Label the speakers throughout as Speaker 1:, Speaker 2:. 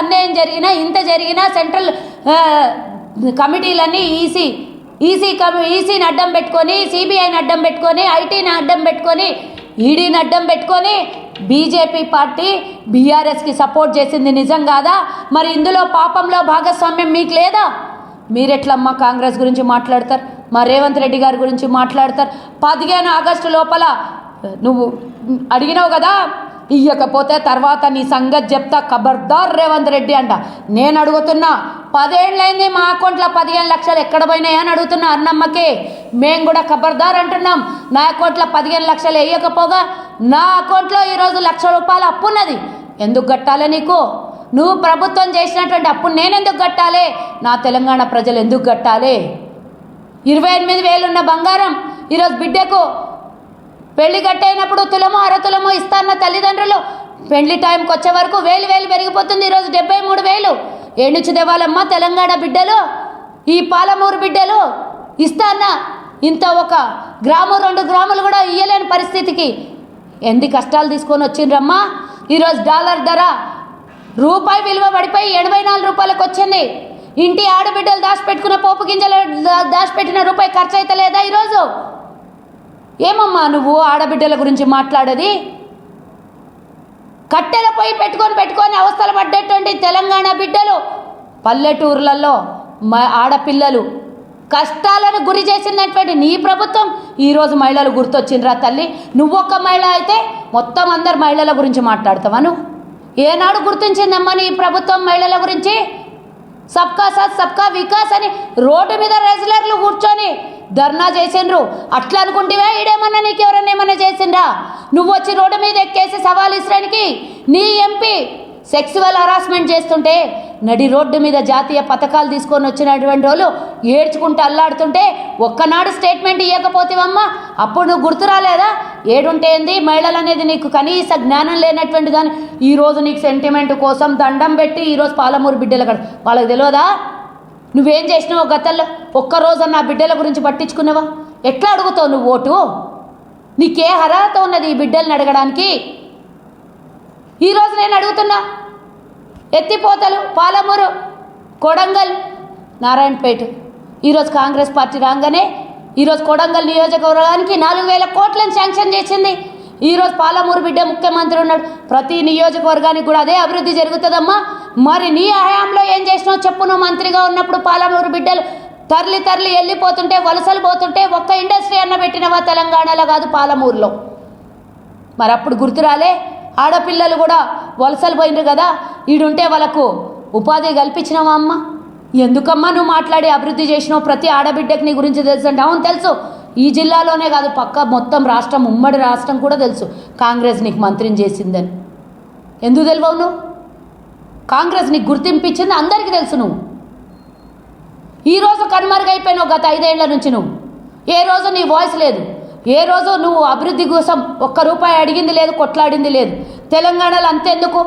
Speaker 1: అన్యాయం జరిగినా ఇంత జరిగినా సెంట్రల్ కమిటీలన్నీ ఈసీ ఈసీ కమి ఈసీని అడ్డం పెట్టుకొని సిబిఐని అడ్డం పెట్టుకొని ఐటీని అడ్డం పెట్టుకొని ఈడీని అడ్డం పెట్టుకొని బీజేపీ పార్టీ బీఆర్ఎస్కి సపోర్ట్ చేసింది నిజం కాదా? మరి ఇందులో పాపంలో భాగస్వామ్యం మీకు లేదా? మీరెట్లమ్మా కాంగ్రెస్ గురించి మాట్లాడతారు? మా రేవంత్ రెడ్డి గారి గురించి మాట్లాడతారు? పదిహేను ఆగస్టు లోపల నువ్వు అడిగినావు కదా ఇయ్యకపోతే తర్వాత నీ సంగతి చెప్తా ఖబర్దార్ రేవంత్ రెడ్డి అంట. నేను అడుగుతున్నా పదేళ్ళైంది మా అకౌంట్లో పదిహేను లక్షలు ఎక్కడ పోయినాయి అని అడుగుతున్నా అన్నమ్మకి. మేము కూడా ఖబర్దార్ అంటున్నాం నా అకౌంట్లో పదిహేను లక్షలు వేయకపోగా నా అకౌంట్లో ఈరోజు లక్ష రూపాయలు అప్పు ఉన్నది. ఎందుకు కట్టాలి నీకు? నువ్వు ప్రభుత్వం చేసినటువంటి అప్పు నేను ఎందుకు కట్టాలి? నా తెలంగాణ ప్రజలు ఎందుకు కట్టాలి? ఇరవై ఎనిమిది వేలున్న బంగారం ఈరోజు బిడ్డకు పెళ్ళి కట్టయినప్పుడు తులము అరతులము ఇస్తాన్న తల్లిదండ్రులు. పెళ్ళి టైంకి వచ్చే వరకు వేలు వేలు పెరిగిపోతుంది ఈరోజు డెబ్బై మూడు వేలు. ఏడుచి దేవాలమ్మ తెలంగాణ బిడ్డలు ఈ పాలమూరు బిడ్డలు ఇస్తాన్న. ఇంత ఒక గ్రాము రెండు గ్రాములు కూడా ఇయ్యలేని పరిస్థితికి ఎన్ని కష్టాలు తీసుకొని వచ్చిండ్రమ్మా? ఈరోజు డాలర్ ధర రూపాయి విలువ పడిపోయి ఎనభై నాలుగు రూపాయలకు వచ్చింది. ఇంటి ఆడబిడ్డలు దాచిపెట్టుకున్న పోపు గింజలు దాచిపెట్టిన రూపాయి ఖర్చు అయితే లేదా ఈరోజు? ఏమమ్మా నువ్వు ఆడబిడ్డల గురించి మాట్లాడేది? కట్టెల పొయ్యి పెట్టుకొని పెట్టుకొని అవస్థలు పడ్డటువంటి తెలంగాణ బిడ్డలు పల్లెటూర్లలో మా ఆడపిల్లలు కష్టాలను గురి చేసినటువంటి నీ ప్రభుత్వం ఈరోజు మహిళలు గుర్తొచ్చిండ్రా తల్లి. నువ్వొక్క మహిళ అయితే మొత్తం అందరు మహిళల గురించి మాట్లాడతావా నువ్వు? ఏనాడు గుర్తించిందమ్మా నీ ప్రభుత్వం మహిళల గురించి? సబ్కా సాత్ సబ్కా వికాస్ అని రోడ్డు మీద రెగ్యులర్లు కూర్చొని ధర్నా చేసిండ్రు. అట్లా అనుకుంటేవే ఈడేమన్నా నీకు ఎవరన్నా ఏమన్నా చేసిండ్రా? నువ్వు వచ్చి రోడ్డు మీద ఎక్కేసి సవాల్ ఇసరానికి నీ ఎంపీ సెక్సువల్ హరాస్మెంట్ చేస్తుంటే నడి రోడ్డు మీద జాతీయ పథకాలు తీసుకొని వచ్చినటువంటి వాళ్ళు ఏడ్చుకుంటూ అల్లాడుతుంటే ఒక్కనాడు స్టేట్మెంట్ ఇవ్వకపోతేవమ్మా అప్పుడు నువ్వు గుర్తు రాలేదా? ఏడుంటే ఏంది? మహిళలు అనేది నీకు కనీస జ్ఞానం లేనటువంటి దాని ఈరోజు నీకు సెంటిమెంట్ కోసం దండం పెట్టి ఈరోజు పాలమూరు బిడ్డలు అక్కడ వాళ్ళకి తెలియదా నువ్వేం చేసినావు గతంలో? ఒక్కరోజు నా బిడ్డల గురించి పట్టించుకున్నావా? ఎట్లా అడుగుతావు నువ్వు ఓటు? నీకే అర్హత ఉన్నది ఈ బిడ్డల్ని అడగడానికి. ఈరోజు నేను అడుగుతున్నా ఎత్తిపోతలు పాలమూరు కొడంగల్ నారాయణపేట. ఈరోజు కాంగ్రెస్ పార్టీ రాగానే ఈరోజు కొడంగల్ నియోజకవర్గానికి నాలుగు వేల కోట్లను శాంక్షన్ చేసింది. ఈరోజు పాలమూరు బిడ్డ ముఖ్యమంత్రి ఉన్నాడు. ప్రతి నియోజకవర్గానికి కూడా అదే అభివృద్ధి జరుగుతుందమ్మా. మరి నీ హయాంలో ఏం చేసినావు చెప్పు నువ్వు మంత్రిగా ఉన్నప్పుడు పాలమూరు బిడ్డలు తరలి తరలి వెళ్ళిపోతుంటే వలసలు పోతుంటే ఒక్క ఇండస్ట్రీ అన్న పెట్టినవా తెలంగాణలో కాదు పాలమూరులో? మరి అప్పుడు గుర్తురాలే ఆడపిల్లలు కూడా వలసలు పోయినరు కదా ఈడుంటే వాళ్ళకు ఉపాధి కల్పించినావా అమ్మ? ఎందుకమ్మా నువ్వు మాట్లాడి అభివృద్ధి చేసినావు? ప్రతి ఆడబిడ్డకి నీ గురించి తెలుసు అంటే అవును తెలుసు. ఈ జిల్లాలోనే కాదు పక్క మొత్తం రాష్ట్రం ఉమ్మడి రాష్ట్రం కూడా తెలుసు. కాంగ్రెస్ నీకు మంత్రిని చేసిందని. ఎందుకు తెలియవు నువ్వు? కాంగ్రెస్ నీకు గుర్తింపించింది అందరికీ తెలుసు నువ్వు ఈరోజు కనుమరుగైపోయినావు గత ఐదేళ్ళ నుంచి నువ్వు. ఏ రోజు నీ వాయిస్ లేదు. ఏ రోజు నువ్వు అభివృద్ధి కోసం ఒక్క రూపాయి అడిగింది లేదు కొట్లాడింది లేదు. తెలంగాణలో అంతెందుకు?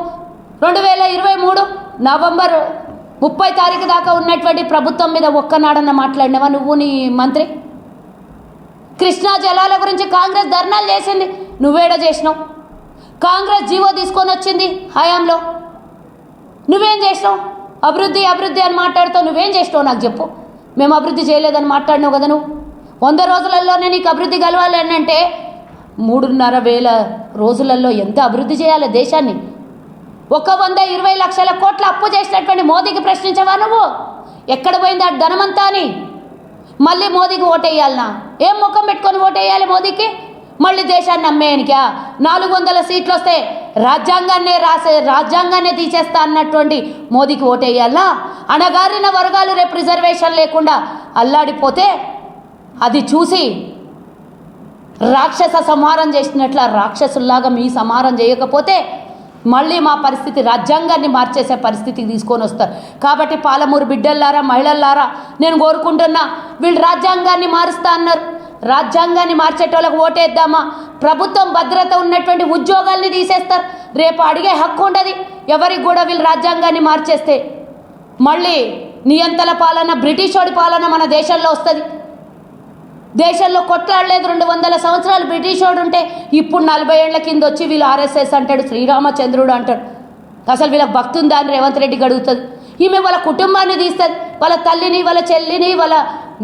Speaker 1: రెండు వేల ఇరవై మూడు నవంబర్ ముప్పై తారీఖు దాకా ఉన్నటువంటి ప్రభుత్వం మీద ఒక్కనాడన్న మాట్లాడినావా నువ్వు నీ మంత్రి? కృష్ణా జలాల గురించి కాంగ్రెస్ ధర్నాలు చేసింది. నువ్వేడ చేసినావు? కాంగ్రెస్ జీవో తీసుకొని వచ్చింది హయాంలో. నువ్వేం చేసినావు? అభివృద్ధి అభివృద్ధి అని మాట్లాడుతావు నువ్వేం చేసినావు నాకు చెప్పు. మేము అభివృద్ధి చేయలేదని మాట్లాడినావు కదా నువ్వు. వంద రోజులలోనే నీకు అభివృద్ధి కలవాలి అని అంటే మూడున్నర వేల రోజులలో ఎంత అభివృద్ధి చేయాలి దేశాన్ని? ఒక వంద ఇరవై లక్షల కోట్ల అప్పు చేసినటువంటి మోదీకి ప్రశ్నించవా నువ్వు? ఎక్కడ పోయింది ఆ ధనమంతా అని? మళ్ళీ మోదీకి ఓటేయాలనా? ఏం ముఖం పెట్టుకొని ఓటేయాలి మోదీకి? మళ్ళీ దేశాన్ని నమ్మేయనికా? నాలుగు వందల సీట్లు వస్తే రాజ్యాంగాన్నే రాసే రాజ్యాంగాన్నే తీసేస్తా అన్నటువంటి మోదీకి ఓటేయాలా? అణగారిన వర్గాలు రేపు రిజర్వేషన్ లేకుండా అల్లాడిపోతే అది చూసి రాక్షస సంహారం చేసినట్ల రాక్షసుల్లాగా మీ సంహారం చేయకపోతే మళ్ళీ మా పరిస్థితి రాజ్యాంగాన్ని మార్చేసే పరిస్థితికి తీసుకొని వస్తారు. కాబట్టి పాలమూరు బిడ్డల్లారా మహిళల్లారా నేను కోరుకుంటున్నా వీళ్ళు రాజ్యాంగాన్ని మారుస్తా అన్నారు. రాజ్యాంగాన్ని మార్చేటోళ్ళకి ఓటేద్దామా? ప్రభుత్వం భద్రత ఉన్నటువంటి ఉద్యోగాల్ని తీసేస్తారు. రేపు అడిగే హక్కు ఉండదు. ఎవరికి కూడా వీళ్ళు రాజ్యాంగాన్ని మార్చేస్తే? మళ్ళీ నియంతల పాలన బ్రిటిష్ వాడి పాలన మన దేశంలో వస్తుంది. దేశంలో కొట్లాడలేదు రెండు వందల సంవత్సరాలు బ్రిటిష్ వాడు ఉంటే ఇప్పుడు నలభై ఏళ్ళ కింద వచ్చి వీళ్ళు ఆర్ఎస్ఎస్ అంటాడు శ్రీరామచంద్రుడు అంటాడు. అసలు వీళ్ళకి భక్తుందా అని రేవంత్ రెడ్డి గడుగుతుంది. ఈమె వాళ్ళ కుటుంబాన్ని తీస్తుంది. వాళ్ళ తల్లిని వాళ్ళ చెల్లిని వాళ్ళ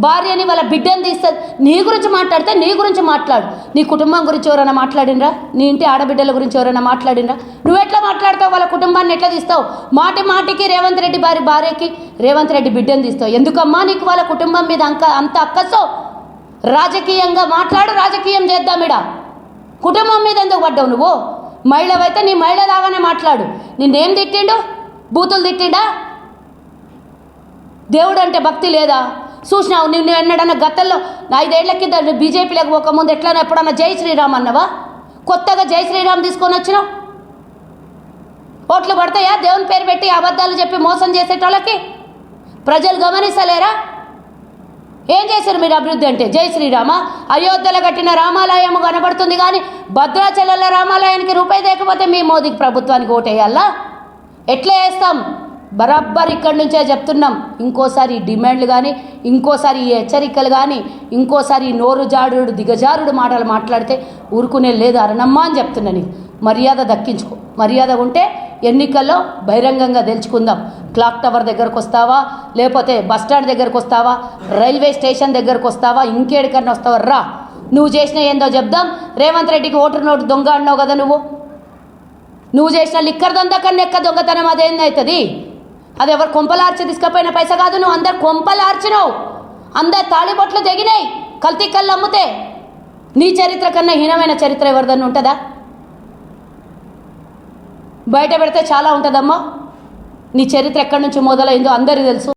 Speaker 1: భార్యని వాళ్ళ బిడ్డని తీస్తుంది నీ గురించి మాట్లాడితే నీ గురించి మాట్లాడు. నీ కుటుంబం గురించి ఎవరైనా మాట్లాడినరా? నీ ఇంటి ఆడబిడ్డల గురించి ఎవరైనా మాట్లాడినరా? నువ్వు ఎట్లా మాట్లాడతావు? వాళ్ళ కుటుంబాన్ని ఎట్లా తీస్తావు? మాటి మాటికి రేవంత్ రెడ్డి భార్య భార్యకి రేవంత్ రెడ్డి బిడ్డని తీస్తావు. ఎందుకమ్మా నీకు వాళ్ళ కుటుంబం మీద అంక అంత అక్కసో? రాజకీయంగా మాట్లాడు రాజకీయం చేద్దాం ఇడా. కుటుంబం మీద ఎందుకు పడ్డావు నువ్వు? మహిళవైతే నీ మహిళ లాగానే మాట్లాడు. నిన్నేం తిట్టిండు? బూతులు తిట్టిండా? దేవుడు అంటే భక్తి లేదా? చూసినావు నిన్ను ఎన్నడన్నా గతంలో ఐదేళ్ళ కింద బీజేపీలకు పోకముందు ఎట్లన్నా ఎప్పుడన్నా జై శ్రీరామ్ అన్నవా? కొత్తగా జై శ్రీరామ్ తీసుకొని వచ్చినావు? ఓట్లు పడతాయా? దేవుని పేరు పెట్టి అబద్ధాలు చెప్పి మోసం చేసేటోళ్ళకి? ప్రజలు గమనిస్తలేరా? ఏం చేశారు మీరు అభివృద్ధి అంటే? జై శ్రీరామ? అయోధ్యలో కట్టిన రామాలయము కనబడుతుంది కానీ భద్రాచలంలో రామాలయానికి రూపాయి లేకపోతే మీ మోదీ ప్రభుత్వానికి ఓటేయాలా? ఎట్లా వేస్తాం బరాబ్బర్ ఇక్కడి నుంచే చెప్తున్నాం. ఇంకోసారి డిమాండ్లు కానీ ఇంకోసారి ఈ హెచ్చరికలు కానీ ఇంకోసారి ఈ నోరు జారుడు దిగజారుడు మాటలు మాట్లాడితే ఊరుకునే లేదు అరణమ్మా అని చెప్తున్నా నీకు. మర్యాద దక్కించుకో. మర్యాద ఉంటే ఎన్నికల్లో బహిరంగంగా తెలుసుకుందాం క్లాక్ టవర్ దగ్గరకు వస్తావా? లేకపోతే బస్ స్టాండ్ దగ్గరకు వస్తావా? రైల్వే స్టేషన్ దగ్గరకు వస్తావా? ఇంకేడికన్నా వస్తావా? రా. నువ్వు చేసిన ఏందో చెప్దాం. రేవంత్ రెడ్డికి ఓటర్ నోటు దొంగ అన్నావు కదా నువ్వు. నువ్వు చేసిన లిక్కర్ దొంగ కన్నా ఎక్క దొంగతనం అదేందవుతుంది అది ఎవరు కొంపలార్చి తీసుకపోయిన పైస కాదు నువ్వు అందరు కొంపలార్చినావు. అందరు తాళిబొట్లు తెగినాయి. కల్తీ కళ్ళు అమ్ముతే నీ చరిత్ర కన్నా హీనమైన చరిత్ర ఎవరిదన్నా ఉంటుందా? బయట పెడితే చాలా ఉంటుందమ్మా. నీ చరిత్ర ఎక్కడి నుంచి మొదలైందో అందరికీ తెలుసు.